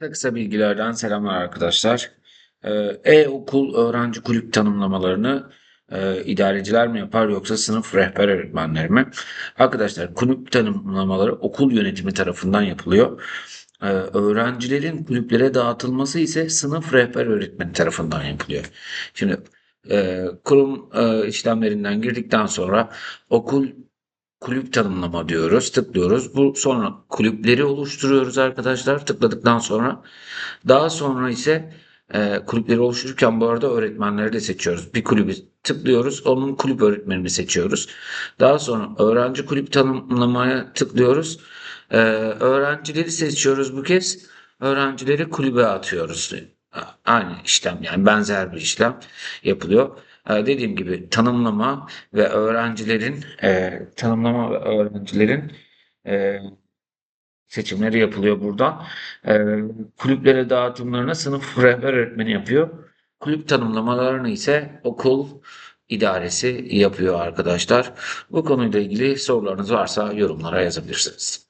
Kısa bilgilerden selamlar arkadaşlar. Ee, E-okul öğrenci kulüp tanımlamalarını e, idareciler mi yapar yoksa sınıf rehber öğretmenleri mi? Arkadaşlar kulüp tanımlamaları okul yönetimi tarafından yapılıyor. Ee, öğrencilerin kulüplere dağıtılması ise sınıf rehber öğretmeni tarafından yapılıyor. Şimdi e, kurum e, işlemlerinden girdikten sonra okul kulüp tanımlama diyoruz. Tıklıyoruz. Bu sonra kulüpleri oluşturuyoruz arkadaşlar. Tıkladıktan sonra daha sonra ise e, kulüpleri oluştururken bu arada öğretmenleri de seçiyoruz. Bir kulübü tıklıyoruz. Onun kulüp öğretmenini seçiyoruz. Daha sonra öğrenci kulüp tanımlamaya tıklıyoruz. E, öğrencileri seçiyoruz bu kez. Öğrencileri kulübe atıyoruz. Aynı işlem yani benzer bir işlem yapılıyor. Ee, dediğim gibi tanımlama ve öğrencilerin e, tanımlama ve öğrencilerin e, seçimleri yapılıyor burada. E, kulüplere dağıtımlarını sınıf rehber öğretmeni yapıyor. Kulüp tanımlamalarını ise okul idaresi yapıyor arkadaşlar. Bu konuyla ilgili sorularınız varsa yorumlara yazabilirsiniz.